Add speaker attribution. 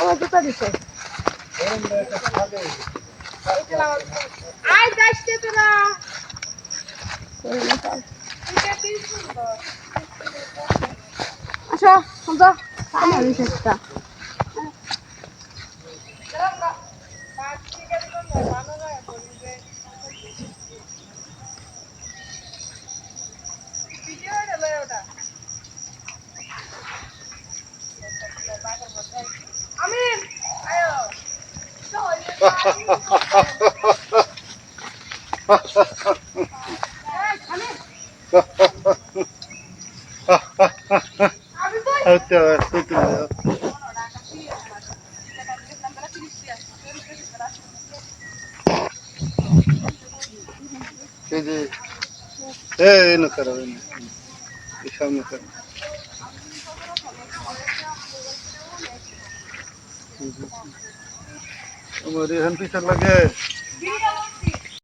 Speaker 1: ও, জুতা দিছে। আয় যাস তোরা। আসো, শুনতো। সামনে দিছে এই, আমিন। আমি বই।
Speaker 2: আচ্ছা সুতি এই যে এই আমার এখান পিছন লাগে।